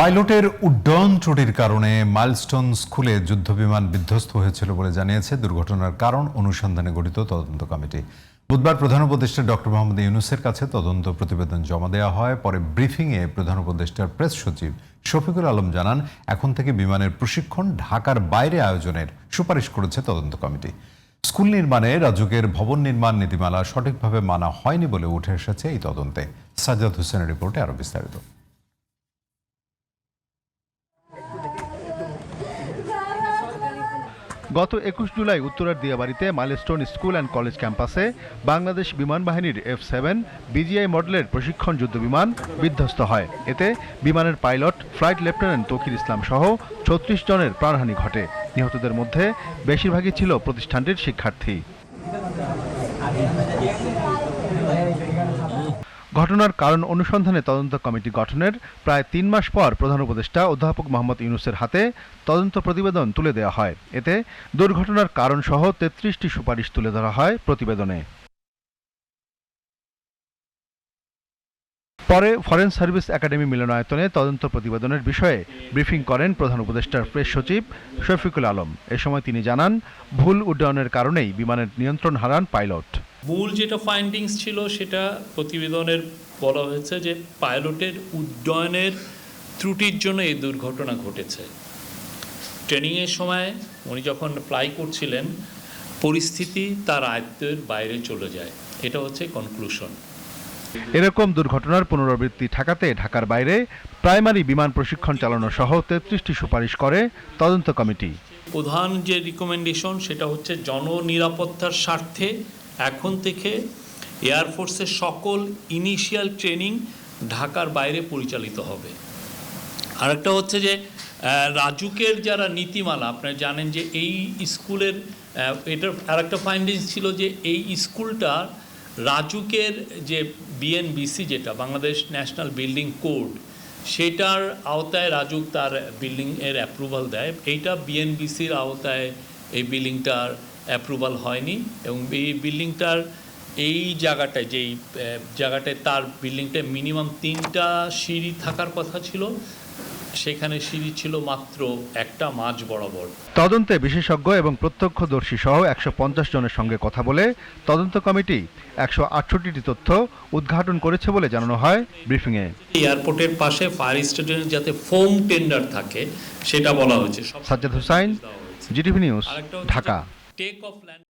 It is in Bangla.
পাইলটের উড্ডয়ন ত্রুটির কারণে মাইলস্টোন স্কুলে যুদ্ধবিমান বিধ্বস্ত হয়েছিল বলে জানিয়েছে দুর্ঘটনার কারণ অনুসন্ধানে গঠিত তদন্ত কমিটি। বুধবার প্রধান উপদেষ্টা ডক্টর মোহাম্মদ ইউনুসের কাছে তদন্ত প্রতিবেদন জমা দেওয়া হয়। পরে ব্রিফিংয়ে প্রধান উপদেষ্টার প্রেস সচিব শফিকুল আলম জানান, এখন থেকে বিমানের প্রশিক্ষণ ঢাকার বাইরে আয়োজনের সুপারিশ করেছে তদন্ত কমিটি। স্কুল নির্মাণে রাজুকের ভবন নির্মাণ নীতিমালা সঠিকভাবে মানা হয়নি বলে উঠে এসেছে এই তদন্তে। সাজ্জাদ হোসেনের রিপোর্টে আরও বিস্তারিত। গত একুশ জুলাই উত্তরার দিয়াবাড়িতে মাইলস্টোন স্কুল অ্যান্ড কলেজ ক্যাম্পাসে বাংলাদেশ বিমান বাহিনীর এফ সেভেন বিজিআই মডেলের প্রশিক্ষণ যুদ্ধ বিমান বিধ্বস্ত হয়। এতে বিমানের pilot, flight lieutenant Tokir Islam সহ ছত্রিশ জনের প্রাণহানি ঘটে। নিহতদের মধ্যে বেশিরভাগই ছিল প্রতিষ্ঠানটির শিক্ষার্থী। ঘটনার কারণ অনুসন্ধানে তদন্ত কমিটি গঠনের প্রায় তিন মাস পর প্রধান উপদেষ্টা অধ্যাপক মোহাম্মদ ইউনুসের হাতে তদন্ত প্রতিবেদন তুলে দেওয়া হয়। এতে দুর্ঘটনার কারণ সহ তেত্রিশটি সুপারিশ তুলে ধরা হয় প্রতিবেদনে। পরে ফরেন সার্ভিস একাডেমি মিলনায়তনে তদন্ত প্রতিবেদনের বিষয়ে ব্রিফিং করেন প্রধান উপদেষ্টার প্রেস সচিব শফিকুল আলম। এ সময় তিনি জানান, ভুল উড্ডয়নের কারণেই বিমানের নিয়ন্ত্রণ হারান পাইলট। মূল যেটা ফাইন্ডিংস ছিল সেটা প্রতিবেদনের বলা হয়েছে যে পাইলটের উড্ডয়নের ত্রুটির জন্য এই দুর্ঘটনা ঘটেছে। ট্রেনিংয়ের সময় উনি যখন ফ্লাই করছিলেন পরিস্থিতি তার আয়ত্তের বাইরে চলে যায়। এটা হচ্ছে কনক্লুশন এরকম দুর্ঘটনার পুনরাবৃত্তি ঠেকাতে ঢাকার বাইরে প্রাইমারি বিমান প্রশিক্ষণ চালানো সহ তেত্রিশটি সুপারিশ করে তদন্ত কমিটি। প্রধান যে রিকমেন্ডেশন সেটা হচ্ছে জননিরাপত্তার স্বার্থে এখন থেকে এয়ারফোর্সের সকল ইনিশিয়াল ট্রেনিং ঢাকার বাইরে পরিচালিত হবে। আরেকটা হচ্ছে যে রাজুকের যারা নীতিমালা, আপনারা জানেন যে এই স্কুলের এটার আরেকটা ফাইন্ডিংস ছিল যে এই স্কুলটা রাজুকের যে বিএনবিসি যেটা, বাংলাদেশ ন্যাশনাল বিল্ডিং কোড সেটার আওতায় রাজুক তার বিল্ডিং এর অ্যাপ্রুভাল দেয়। এইটা বিএনবিসির আওতায় এই বিল্ডিংটার অ্যাপ্রুভাল হয়নি এবং এই বিল্ডিংটার এই জায়গাটায় যেই জায়গাটায় তার বিল্ডিংটায় মিনিমাম তিনটা সিঁড়ি থাকার কথা ছিল। সেখানে সিঁড়ি ছিল মাত্র একটা মাঝ বরাবর। তদন্তে বিশেষজ্ঞ এবং প্রত্যক্ষদর্শী সহ একশো পঞ্চাশ জনের সঙ্গে কথা বলে তদন্ত কমিটি একশো আটষট্টিটি তথ্য উদ্ঘাটন করেছে বলে জানানো হয় ব্রিফিংয়ে। এয়ারপোর্টের পাশে ফায়ার স্টেশনের যাতে ফোম টেন্ডার থাকে সেটা বলা হয়েছে। Sajjad Hossain GTV news Dhaka. take off land.